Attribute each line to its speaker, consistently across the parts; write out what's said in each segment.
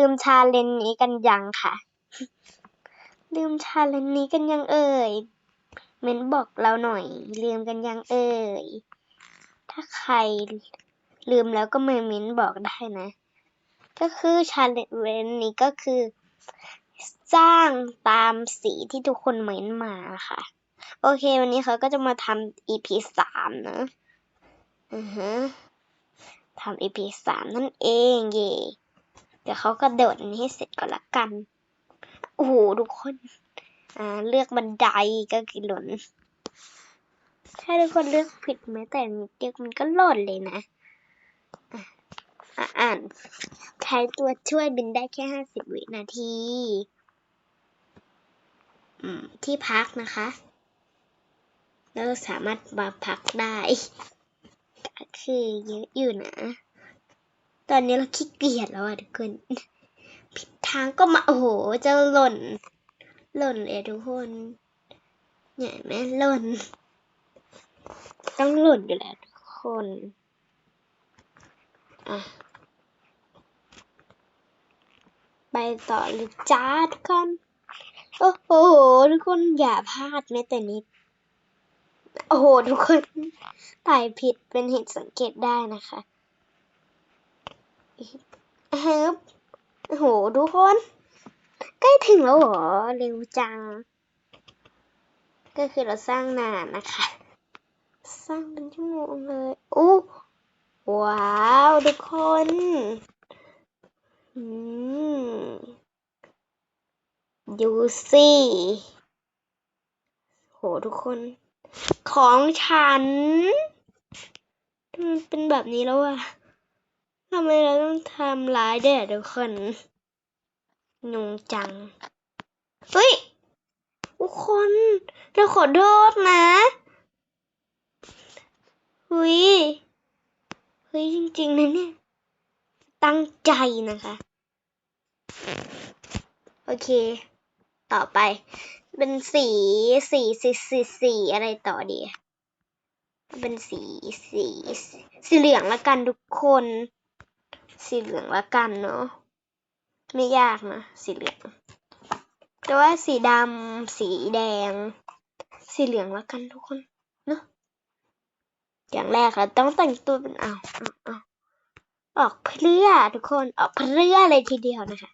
Speaker 1: ลืมชาเลนจ์นี้กันยังค่ะ ลืมชาเลนจ์นี้กันยังเอ่ย เม้นบอกเราหน่อย ลืมกันยังเอ่ย ถ้าใครลืมแล้วก็มาเม้นบอกได้นะ ก็คือชาเลนจ์นี้ก็คือ สร้างตามสีที่ทุกคนเม้นมาค่ะ โอเค วันนี้เขาก็จะมาทำ EP สามนะอือฮะทำ EP สามนั่นเอง เย่ เดี๋ยวเขาก็โดดอันนี้ให้เสร็จก่อนละกัน โอ้โหทุกคน อ่า เลือกบันไดก็คือหล่น ถ้าทุกคนเลือกผิดแม้แต่นิดเดียวมันก็หล่นเลยนะอ่านใช้ตัวช่วยบินได้แค่ห้าสิบวินาทีที่พักนะคะ แล้วสามารถมาพักได้ ก็คือเยอะอยู่นะ ตอนนี้เราขี้เกียจแล้วอะทุกคนผิดทางก็มาโอ้โหจะหล่น หล่นเลยทุกคนเนี่ยเห็นไหมหล่น ต้องหล่นอยู่แล้วทุกคนอะไปต่อเลยจ้าทุกคนโอ้โหทุกคนอย่าพลาดแม้แต่นิดโอ้โหทุกคนถ่ายผิดเป็นเหตุสังเกตได้นะคะ ฮึบโหทุกคน ใกล้ถึงแล้วเหรอ เร็วจัง ก็คือเราสร้างนานนะคะ สร้างเป็นชั่วโมงเลยโอ้ว้าว ทุกคนอืมดูสิโหทุกคน ของฉันมันเป็นแบบนี้แล้วอะ ทำไมเราต้องทำร้ายด้วยอะทุกคนงงจัง เฮ้ย ทุกคนเราขอโทษนะเฮ้ยเฮ้ยจริงๆนะเนี่ย ตั้งใจนะคะ โอเค ต่อไป เป็นสีสีสีสีสีอะไรต่อดี เป็นสีสีสีเหลืองละกันทุกคน สีเหลืองละกันเนาะไม่ยากนะ สีเหลืองแต่ว่าสีดำสีแดง สีเหลืองละกันทุกคนเนาะอย่างแรกเราต้องแต่งตัวเป็นเอาเอาเอาออกเพื่อทุกคนออกเพื่อเลยทีเดียวนะคะ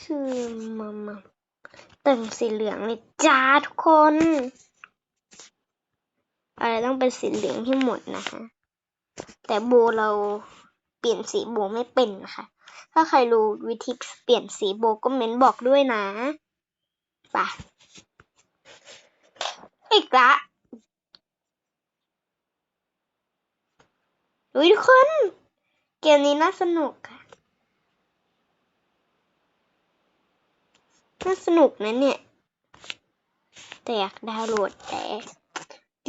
Speaker 1: คือมามาแต่งสีเหลืองเลยจ้าทุกคน อะไรต้องเป็นสีเหลืองให้หมดนะคะ แต่โบเราเปลี่ยนสีโบไม่เป็นนะคะ ถ้าใครรู้วิธีเปลี่ยนสีโบก็เม้นบอกด้วยนะไปอีกละอุ้ยทุกคน เกมนี้น่าสนุกค่ะ น่าสนุกนะเนี่ย แต่อยากดาวน์โหลดแต่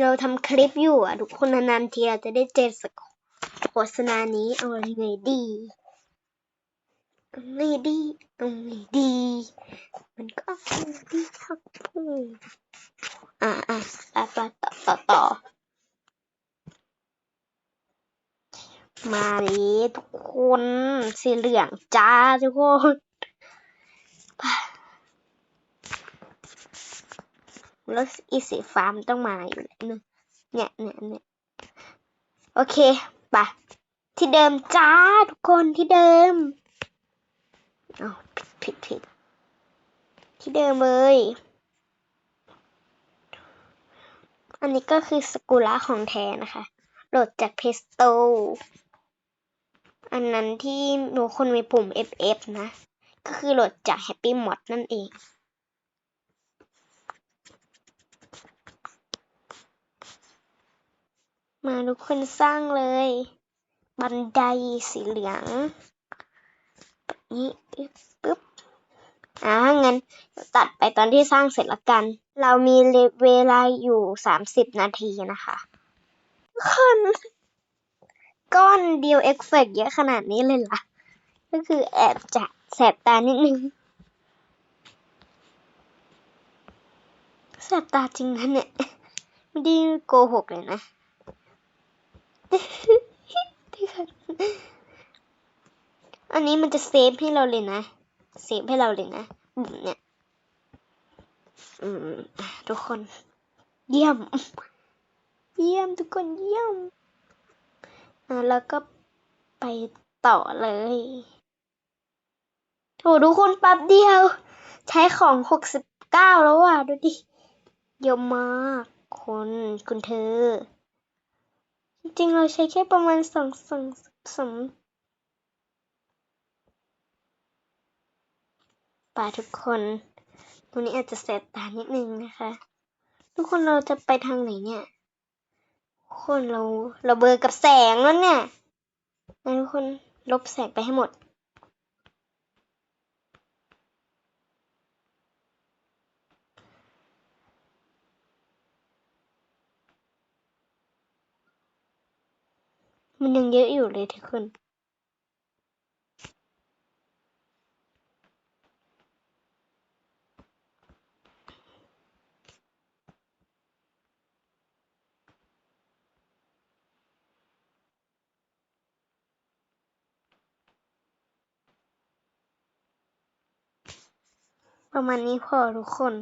Speaker 1: เราทำคลิปอยู่อะ ทุกคนนานๆทีเราจะได้เจอสักโฆษณานี้เอาไงดีเอาไงดีเอาไงดี มันก็เอาไงดีครับอ่าอะต่อต่อต่อต่อมาเลยทุกคนสีเหลืองจ้าทุกคน แล้วอีสีฟ้ามันต้องมาอยู่แล้วเนอะเนี่ยเนี่ยเนี่ยโอเคไปที่เดิมจ้าทุกคนที่เดิมเอาผิดผิดผิดที่เดิมเลย อันนี้ก็คือสกุระของแท้นะคะ โหลดจากเพสโตอันนั้นที่หนูคนมีปุ่ม FF นะ ก็คือโหลดจาก Happy Mod นั่นเอง มาทุกคนสร้างเลย บันไดสีเหลืองแบบนี้ปึ๊บอ่างั้นตัดไปตอนที่สร้างเสร็จละกัน เรามีเวลาอยู่สามสิบนาทีนะคะทุกคนก้อนเดียวเอฟเฟกเยอะขนาดนี้เลยล่ะ ก็คือแอบจะแสบตานิดนึงแสบตาจริงนะเนี่ย ไม่ได้โกหกเลยนะ อันนี้มันจะเซฟให้เราเลยนะ เซฟให้เราเลยนะบุ๋มเนี่ย อืมทุกคน เยี่ยม เยี่ยมทุกคนเยี่ยม อ่าแล้วก็ไปต่อเลยโถทุกคนแป๊บเดียว ใช้ของหกสิบเก้าแล้วอะ ดูดิ เยอะมาก คนคุณเธอ จริงเราใช้แค่ประมาณสองสองสองป่าทุกคนตอนนี้อาจจะแสบตานิดนึงนะคะ ทุกคนเราจะไปทางไหนเนี่ยคนเราเราเบอร์กับแสงแล้วเนี่ยทุกคนลบแสงไปให้หมด มันยังเยอะอยู่เลยทุกคนประมาณนี้พอทุกคน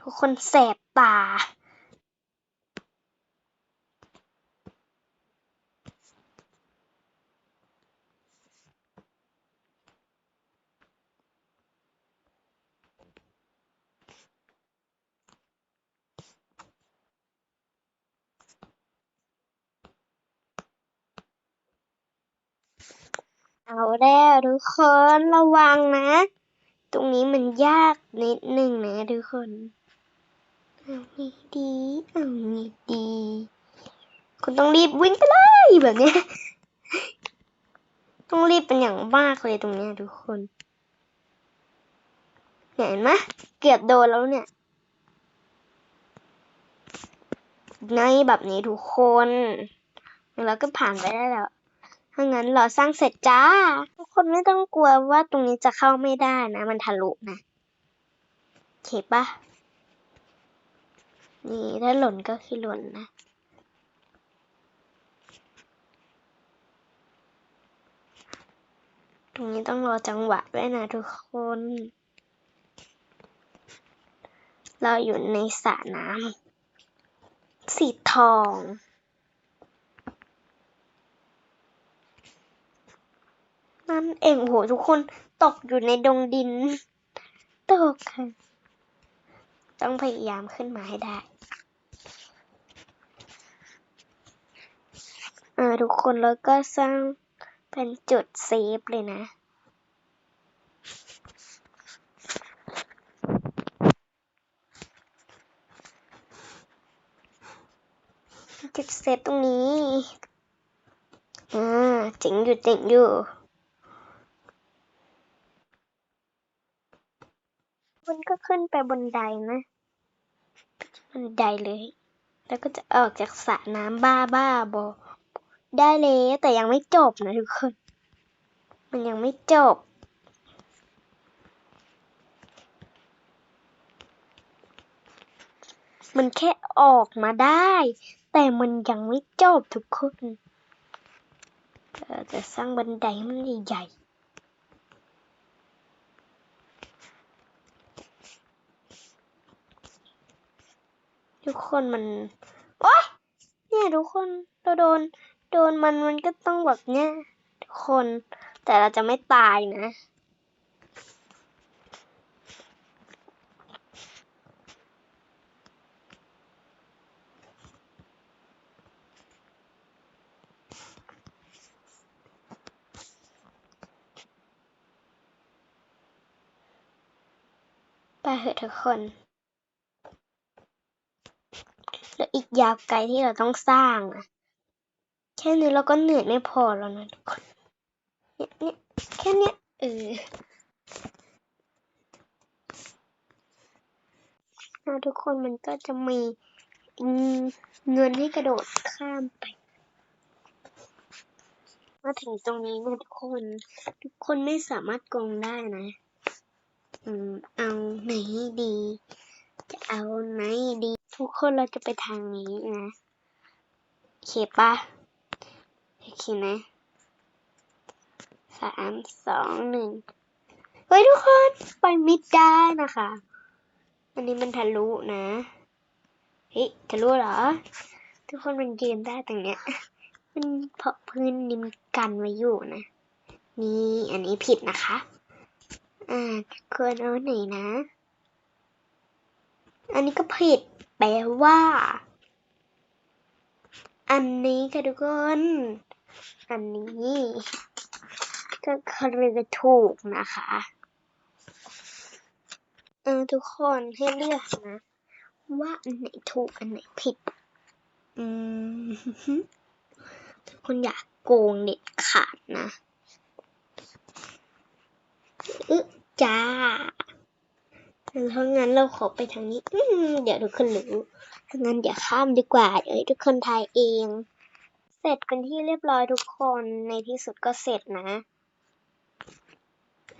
Speaker 1: ทุกคนแสบตา เอาแล้วทุกคนระวังนะ ตรงนี้มันยากนิดนึงนะทุกคนเอาไงดีเอาไงดี คุณต้องรีบวิ่งไปเลยแบบนี้ ต้องรีบเป็นอย่างมากเลยตรงนี้ทุกคนเห็นไหมเกือบโดนแล้วเนี่ยในแบบนี้ทุกคน แล้วก็ผ่านไปได้แล้ว ถ้างั้นรอสร้างเสร็จจ้า ทุกคนไม่ต้องกลัวว่าตรงนี้จะเข้าไม่ได้นะ มันทะลุนะโอเคปะนี่ถ้าหล่นก็คือหล่นนะตรงนี้ต้องรอจังหวะด้วยนะทุกคน เราอยู่ในสระน้ำสีทอง นั่นเองโหทุกคนตกอยู่ในดงดิน ตกค่ะ ต้องพยายามขึ้นมาให้ได้ เอ่าทุกคนแล้วก็สร้างเป็นจุดเซฟเลยนะจุดเซฟตรงนี้ อ่าเจ๋งอยู่เจ๋งอยู่ มันก็ขึ้นไปบนไดนะ บนไดเลย แล้วก็จะออกจากสระน้ำบ้าบ้าบอได้เลยแต่ยังไม่จบนะทุกคน มันยังไม่จบ มันแค่ออกมาได้ แต่มันยังไม่จบทุกคน จะสร้างบันไดให้มันใหญ่ๆ ทุกคนมันโอ๊ยเนี่ยทุกคนเราโดน โดนมันมันก็ต้องแบบเนี้ยทุกคน แต่เราจะไม่ตายนะไปเถอะทุกคนแล้ว อีกยาวไกลที่เราต้องสร้างอะแค่นี้เราก็เหนื่อยไม่พอแล้วนะทุกคนเนี่ยเนี่ยแค่เนี้ยเออนะทุกคนมันก็จะมีเงินให้กระโดดข้ามไป มาถึงตรงนี้นะทุกคน ทุกคนไม่สามารถโกงได้นะ อืม เอาไหนดี จะเอาไหนดี ทุกคนเราจะไปทางนี้นะโอเคปะโอเคนะสามสองหนึ่งเฮ้ยทุกคนไปมิดได้นะคะ อันนี้มันทะลุนะเฮ้ยทะลุเหรอ ทุกคนมันยืนได้ตรงเนี้ยมันเพราะพื้นนี่มกันไว้อยู่นะ นี่อันนี้ผิดนะคะ อ่าควรเอาไหนนะ อันนี้ก็ผิด แปลว่า อันนี้ค่ะทุกคน อันนี้ก็คือถูกนะคะ เออทุกคนให้เลือกนะ ว่าอันไหนถูกอันไหนผิด อืมทุกคนอยากโกงเด็ดขาดนะ อึจ้า ถ้างั้นเราขอไปทางนี้ อืเดี๋ยวทุกคนรู้ถ้างั้นเดี๋ยวข้ามดีกว่า เดี๋ยวทุกคนทายเอง เสร็จเป็นที่เรียบร้อยทุกคน ในที่สุดก็เสร็จนะ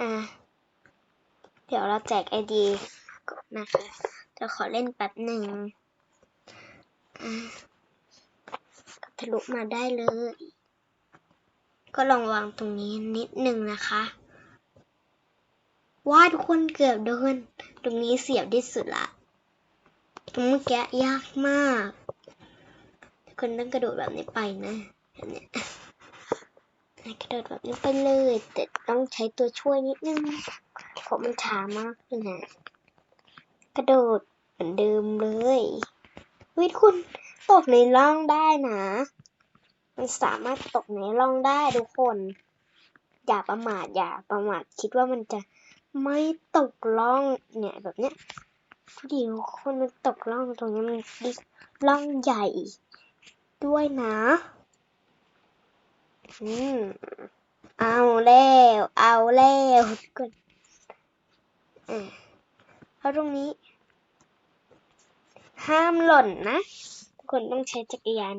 Speaker 1: อะ เดี๋ยวเราแจกไอดีก่อนะคะจะขอเล่นแป๊บหนึ่งอะทะลุมาได้เลย ก็ลองวางตรงนี้นิดหนึ่งนะคะ ว้าทุกคนเกือบโดน ตรงนี้เสียบที่สุดละตรงเมื่อกี้ยากมาก ทุกคนต้องกระโดดแบบนี้ไปนะแบบนี้กระโดดแบบนี้ไปเลย แต่ต้องใช้ตัวช่วยนิดนึง เพราะมันช้ามากเลยนะ กระโดดเหมือนเดิมเลยวิทย์คุณตกในร่องได้นะ มันสามารถตกในร่องได้ทุกคน อย่าประมาทอย่าประมาทคิดว่ามันจะ ไม่ตกร่องเนี่ยแบบเนี้ยเดี๋ยวคนมันตกร่องตรงนี้มันร่องใหญ่ด้วยนะ อืม เอาแล้ว เอาแล้วทุกคนอะเพราตรงนี้ ห้ามหล่นนะ ทุกคนต้องใช้จักรยาน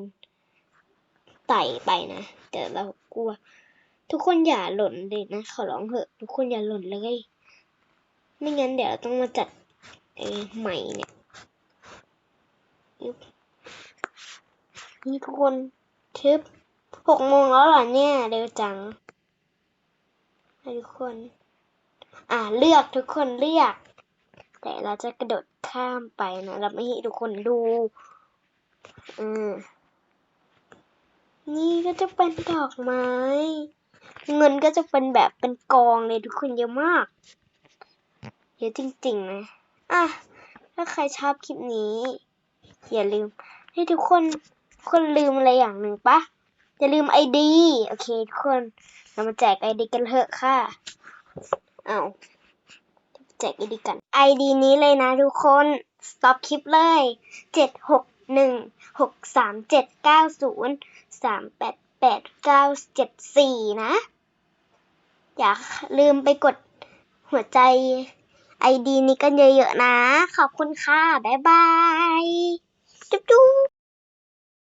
Speaker 1: ไต่ไปนะแต่เรากลัว ทุกคนอย่าหล่นเลยนะ ขอร้องเถอะ ทุกคนอย่าหล่นเลย ไม่งั้นเดี๋ยวต้องมาจัดไอ้ใหม่เนี่ยนี่ทุกคนทึบหกโมงแล้วเหรอเนี่ยเร็วจังทุกคน อ่าเลือกทุกคนเลือก แต่เราจะกระโดดข้ามไปนะเราไม่ให้ทุกคนดูอืมนี่ก็จะเป็นดอกไม้ เงินก็จะเป็นแบบเป็นกองเลยทุกคนเยอะมาก เยอะจริงๆนะอะถ้าใครชอบคลิปนี้ อย่าลืม ให้ทุกคนคนลืมอะไรอย่างหนึ่งปะอย่าลืมไอดีโอเคทุกคนเรามาแจกไอดีกันเถอะค่ะเอาแจกไอดีกันไอดีนี้เลยนะทุกคน stop คลิปเลยเจ็ดหกหนึ่งหกสามเจ็ดเก้าศูนย์สามแปดแปดเก้าเจ็ดสี่นะ อย่าลืมไปกดหัวใจ ไอดีนี้กันเยอะๆนะ ขอบคุณค่ะ บ๊ายบาย จุ๊บ